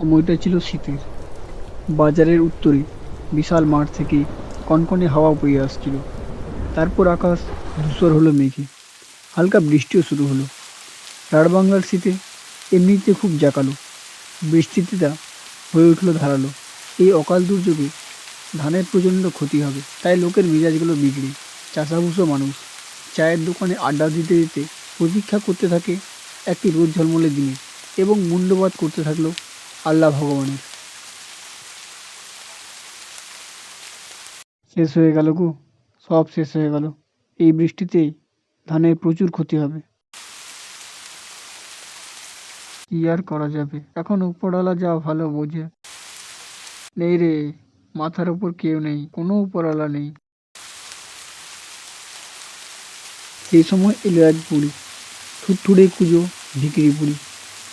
সময়টা ছিল শীতের। বাজারের উত্তরে বিশাল মাঠ থেকে কনকনে হাওয়া বয়ে আসছিল। তারপর আকাশ ধূসর হলো মেঘে। হালকা বৃষ্টিও শুরু হলো। রাঢ় শীতে এমনিতে খুব জাকালো। বৃষ্টিতে তা হয়ে উঠল ধারালো। এই অকাল দুর্যোগে ধানের প্রচণ্ড ক্ষতি হবে, তাই লোকের মেজাজগুলো বিগড়ে। চাষাভুষো মানুষ চায়ের দোকানে আড্ডা দিতে দিতে প্রতীক্ষা করতে থাকে একটি রোদ ঝলমলে দিনে এবং মুন্ডবাদ করতে থাকল আল্লাহ ভগবানের। শেষ হয়ে গেল গো, সব শেষ হয়ে গেল। এই বৃষ্টিতেই ধানের প্রচুর ক্ষতি হবে। কি আর করা যাবে? এখন উপরওয়ালা যা ভালো বোঝে। নেই রে, মাথার উপর কেউ নেই, কোনো উপরওয়ালা নেই। সেই সময় এলো এক বুড়ি থুটথুড়ে কুজো ভিকিরি বুড়ি,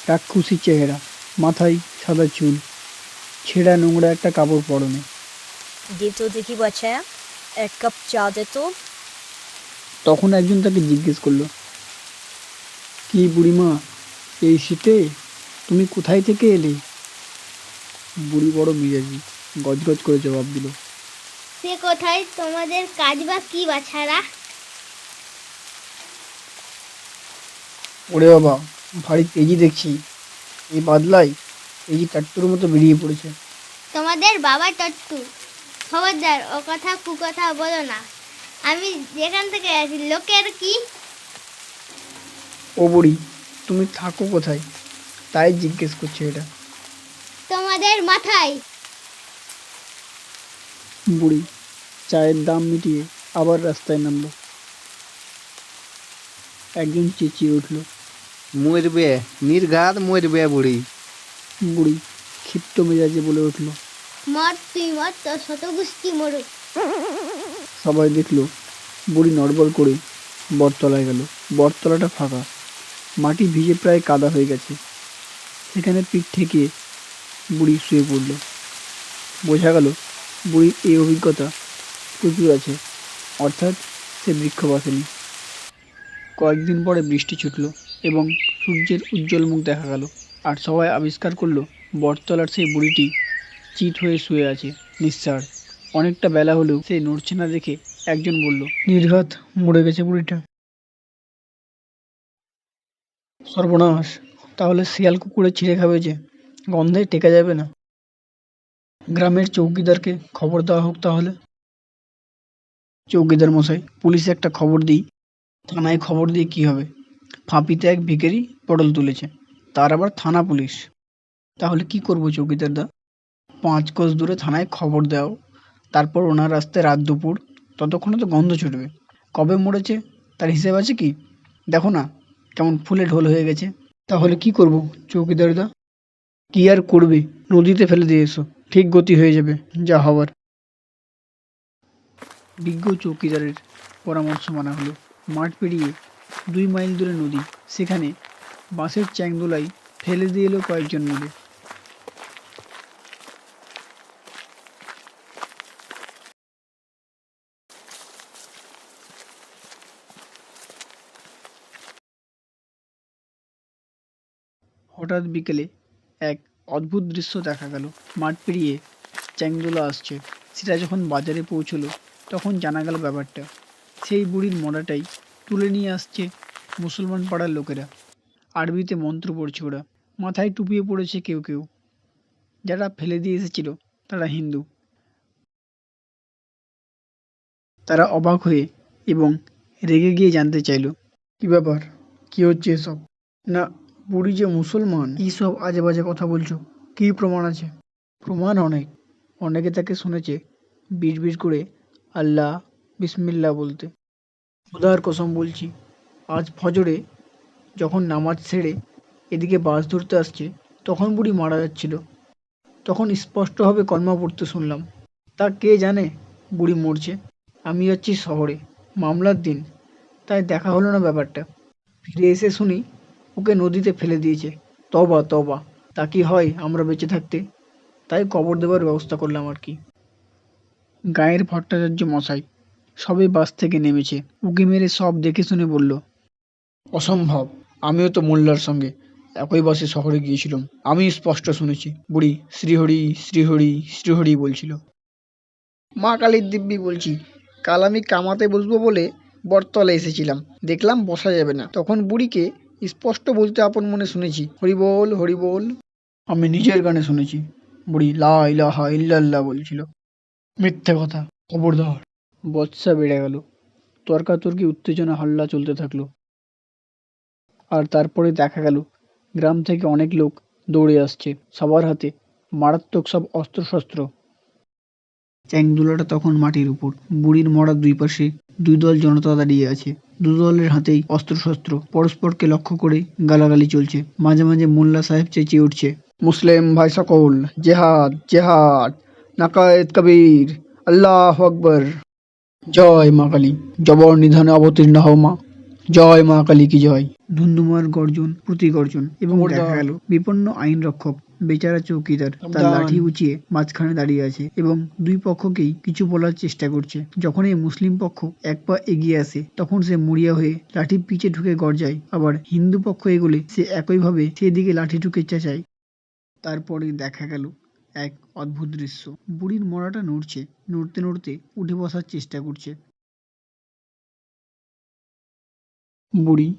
রাক্ষসী চেহারা। মাথায় সাদা চুল ছেঁড়া নোংরা একটা কাপড় পরনে। দে তো দেখি বাচ্চা এক কাপ চা দে তো। তখন একজন তাকে জিজ্ঞেস করল কি বুড়িমা এই শীতে তুমি কোথায় থেকে এলে? বুড়ি বড় মেজাজি গজগজ করে জবাব দিল সে কোথায়? তোমাদের কাজ বা কি বাছারা? ওরে বাবা ভারী তেজি দেখছি এই বাদলায় তেজি টাট্টুর মতো বেরিয়ে পড়েছে। তোমাদের বাবা টট্টু খবরদার ও কথা কুকথা বলো না। আমি যেখান থেকে আছি লোকের কি? ও বুড়ি তুমি থাকো কোথায়? তাই জিজ্ঞেস করছে এটা। তোমাদের মাথায়। বুড়ি চায়ের দাম মিটিয়ে আবার রাস্তায় নামলো। একজন চেঁচিয়ে উঠল। মরবে নির্ঘাত মরবে বুড়ি। বুড়ি ক্ষিপ্ত মেজাজে বলে উঠল মর তুই মর তোর শত গোষ্ঠী মরুক। সবাই দেখল বুড়ি নড়বড় করে বটতলায় গেল। বটতলাটা ফাঁকা মাটি ভিজে প্রায় কাদা হয়ে গেছে। সেখানে পিঠ থেকে বুড়ি শুয়ে পড়ল। বোঝা গেল বুড়ির এই অভিজ্ঞতা প্রচুর আছে অর্থাৎ সে বৃক্ষ বাসেনি কয়েকদিন পরে বৃষ্টি ছুটলো। এবং সূর্যের উজ্জ্বল মুখ দেখা গেল। আর সবাই আবিষ্কার করল, বটতলার সেই বুড়িটি চিত হয়ে শুয়ে আছে নিঃসাড় অনেকটা বেলা হলেও সে নড়ছে না দেখে একজন বলল, নির্ঘাত মরে গেছে বুড়িটা। সর্বনাশ, তাহলে শিয়াল কুকুরে ছিঁড়ে খাবে যে, গন্ধে টেকা যাবে না। গ্রামের চৌকিদারকে খবর দেওয়া হোক তাহলে। চৌকিদার মশাই, পুলিশে একটা খবর দিই। থানায় খবর দিয়ে কি হবে? ফাঁপিতে এক ভিখারি পটল তুলেছে। তার আবার থানা পুলিশ। তাহলে কি করব চৌকিদার দা? পাঁচ কোষ দূরে থানায় খবর দাও। তারপর ওনার রাস্তায় রাত দুপুর। ততক্ষণে তো গন্ধ ছুটবে। কবে মরেছে? তার হিসেব আছে কি? দেখো না, কেমন ফুলে ঢোল হয়ে গেছে। তাহলে কি করব চৌকিদার দা? কি আর করবে? নদীতে ফেলে দিয়ে এসো। ঠিক গতি হয়ে যাবে, যা হওয়ার বিজ্ঞ চৌকিদারের পরামর্শ মানা হলো। মাঠ পেরিয়ে দুই মাইল দূরে নদী। সেখানে বাঁশের চ্যাংদোলাই ফেলে দিয়ে এলো কয়েকজন মিলে। হঠাৎ বিকেলে এক অদ্ভুত দৃশ্য দেখা গেল। মাঠ পেরিয়ে চ্যাংদোলা আসছে। সেটা যখন বাজারে পৌঁছলো, তখন জানা গেল ব্যাপারটা। সেই বুড়ির মরাটাই তুলে নিয়ে আসছে মুসলমান পাড়ার লোকেরা। আরবিতে মন্ত্র পড়ছে ওরা। মাথায় টুপিয়ে পড়েছে কেউ কেউ। যারা ফেলে দিয়ে এসেছিল, তারা হিন্দু। তারা অবাক হয়ে এবং রেগে গিয়ে জানতে চাইলো, কি ব্যাপার? কি হচ্ছে এসব? না, বুড়ি যে মুসলমান, কি সব আজে বাজে কথা বলছো? কি প্রমাণ আছে? প্রমাণ অনেক। অনেকে তাকে শুনেছে বিড় করে আল্লাহ বিসমিল্লা বলতে। খোদার কসম বলছি, আজ ফজরে যখন নামাজ ছেড়ে এদিকে বাস ধরতে আসছে, তখন বুড়ি মারা যাচ্ছিল। তখন স্পষ্টভাবে কলমা পড়তে শুনলাম। তা কে জানে? বুড়ি মরছে। আমি যাচ্ছি শহরে, মামলার দিন। তাই দেখা হলো না ব্যাপারটা। ফিরে এসে শুনি, ওকে নদীতে ফেলে দিয়েছে। তবা তবা, তা কি হয় আমরা বেঁচে থাকতে? তাই কবর দেওয়ার ব্যবস্থা করলাম আর কি। গায়ের ভট্টাচার্য মশাই সবে বাস থেকে নেমেছে। উঁকি মেরে সব দেখে শুনে বলল, অসম্ভব, আমিও তো মোল্লার সঙ্গে। একই বাসে শহরে গিয়েছিলাম। আমি স্পষ্ট শুনেছি, বুড়ি শ্রীহরি শ্রীহরি শ্রীহরি বলছিল। মা কালীর দিব্যি বলছি, কাল আমি কামাতে বসবো বলে বটতলে এসেছিলাম। দেখলাম বসা যাবে না। তখন বুড়িকে স্পষ্ট বলতে আপন মনে শুনেছি, হরি বল হরি বল। আমি নিজের গানে শুনেছি, বুড়ি লা ইলাহা ইল্লাল্লাহ বলছিল। মিথ্যে কথা, খবরদার। বৎসা বেড়ে গেল। তর্কাতর্কি উত্তেজনা হাল্লা চলতে থাকল। আর তারপরে দেখা গেল গ্রাম থেকে অনেক লোক দৌড়ে আসছে। সবার হাতে মারাত্মক সব অস্ত্রশস্ত্র। চ্যাংদুলাটা তখন মাটির উপর। বুড়ির মরার দুই পাশে দুই দল জনতা দাঁড়িয়ে আছে। দু দলের হাতেই অস্ত্রশস্ত্র। পরস্পরকে লক্ষ্য করে গালাগালি চলছে। মাঝে মাঝে মোল্লা সাহেব চেঁচিয়ে উঠছে মুসলিম ভাই সকল জেহাদ জেহাদ নাকায়েত কবির আল্লাহ আকবর। জয় মা কালী। জবর নিধানে অবতীর্ণ হও মা। জয় মা কালী কি জয়। ধুন্ধুমার গর্জন প্রতি গর্জন এবং দেখা গেল বিপন্ন আইন রক্ষক বেচারা চৌকিদার তার লাঠি উঁচিয়ে মাঝখানে দাঁড়িয়ে আছে এবং দুই পক্ষকেই কিছু বলার চেষ্টা করছে। যখন এই মুসলিম পক্ষ এক পা এগিয়ে আসে তখন সে মরিয়া হয়ে লাঠি পিছে ঢুকে গর্জায়। আবার হিন্দু পক্ষ এগোলে সে একইভাবে সেদিকে লাঠি ঢুকে চেঁচায়। তারপরে দেখা গেল এক অদ্ভুত দৃশ্য। বুড়ির মরাটা নড়ছে নড়তে নড়তে উঠে বসার চেষ্টা করছে। বুড়ি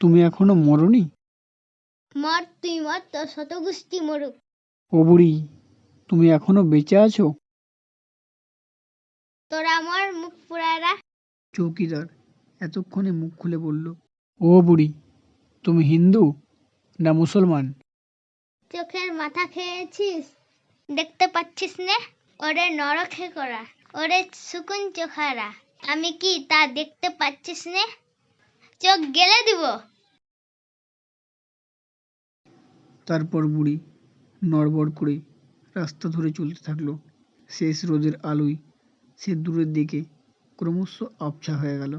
তুমি এখনও মরনি? মর তুই মর তোর শতগুষ্টি মরুক। ও বুড়ি তুমি এখনও বেঁচে আছো? তোরা মর মুখ পুরারা চৌকিদার এতক্ষণে মুখ খুলে বলল ও বুড়ি তুমি হিন্দু না মুসলমান? চোখের মাথা খেয়েছিস? দেখতে পাচ্ছিস নে? ওরে নরখে করা, ওরে সুকুন চোখারা। আমি কি তা দেখতে পাচ্ছিস নে? চোখ গেলে দিব। তারপর বুড়ি নড়বড় করে রাস্তা ধরে চলতে থাকল। শেষ রোদের আলোয় সে দূরের দিকে ক্রমশ আবছা হয়ে গেল।